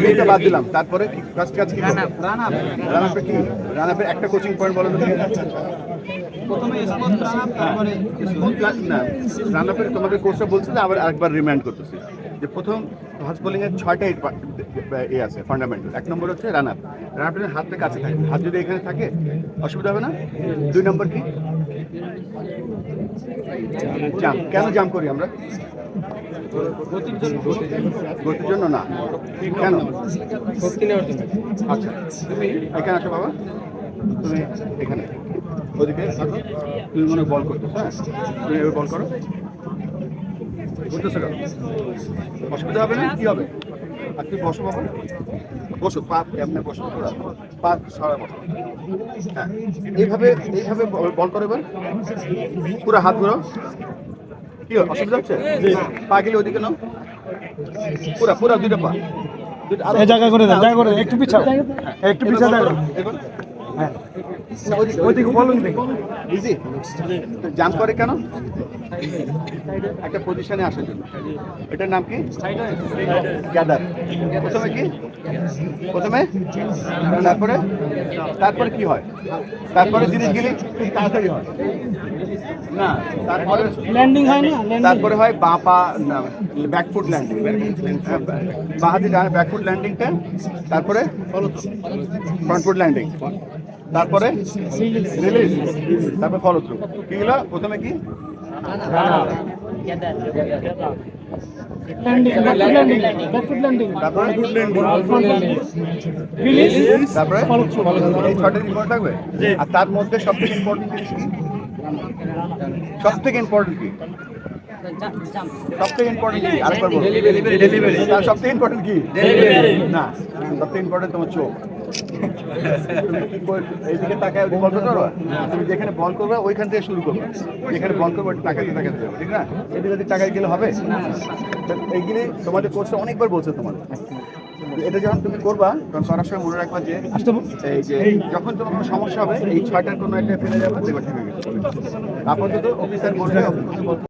গ্রিনটা বাদ দিলাম। তারপরে ফার্স্ট কাজ কি? রান আপে কি? রান আপের একটা কোচিং পয়েন্ট বলো প্রথমে তারপরে না রান আপের তোমাদের কোর্সটা বলছি আবার আরেকবার রিমাইন্ড করতেছি। যে প্রথম ফাস্ট বোলিং এর ছয়টা এ আছে ফান্ডামেন্টাল এক নম্বর হচ্ছে রান আপ রান আপের হাতের কাছে থাকে। হাত যদি এখানে থাকে অসুবিধা হবে না? দুই নম্বর কি? জাম কেন জাম করি আমরা? গতির জন্য না। কেন? শক্তি নেওয়ার জন্য। আচ্ছা তুমি এখানে আসো বাবা। তুমি এখানে। ওদিকে তুমি মনে বল করতো হ্যাঁ? তুমি এবার বল করো। বুঝতেছো কেন? অসুবিধা হবে না? কি হবে? আর তুমি বসো বাবা। বসো পা এমনি বসো। পা সরা বসো। হ্যাঁ এইভাবে এইভাবে বল- বল করো এবার। পুরো হাত ঘুরো কি অসুবিধা হচ্ছে? পা গেলে ওদিকে নাও। পুরা পুরা দুইটা পা। দুইটা- আরো- এই জায়গা করে দেন জায়গা করে একটু পিছা একটু পিছা। হ্যাঁ। না, ওইদিকে- বলুন দেখি। ইজি। জাম্প করে কেন? একটা পজিশনে আসার জন্য এটার নাম কি? গ্যাদার প্রথমে কি? প্রথমে? তারপরে? তারপরে কি হয়? তারপরে জিনিসগুলি তাড়াতাড়ি হয়। না তারপরে ল্যান্ডিং হয় না? তারপরে হয় বাঁ পা ব্যাকফুট ল্যান্ডিং বাঁ হাতে ব্যাকফুট ল্যান্ডিংটা তারপরে ফ্রন্ট ফুট ল্যান্ডিং তারপরে? রিলিজ তারপরে ফলো থ্রু কি হলো? প্রথমে কি? আর তার মধ্যে সবথেকে ইম্পর্টেন্ট জিনিস কি? সব থেকে ইম্পর্টেন্ট কি? সব থেকে ইম্পর্টেন্ট কি? আরেকবার বলো। ডেলিভারি সব থেকে ইম্পর্টেন্ট কি? না সব থেকে ইম্পর্টেন্ট তোমার চোখ। এইদিকে তাকায় বল করতে পারবা তুমি যেখানে বল করবে ওইখান থেকে শুরু করবে। যেখানে বল করবে ওটা তাকাতে যাবে ঠিক না? এদিকে যদি টাকায় গেলে হবে? এইগুলি তোমাদের কোর্সটা অনেকবার বলছে তোমাদের। এটা যখন তুমি করবা তখন করার সময় মনে রাখবা যে এই যে যখন তোমার কোনো সমস্যা হবে এই ছয়টার কোনো একটা ফেলে যাবে দেখবা ঠিক আপাতত অফিসার বলবে।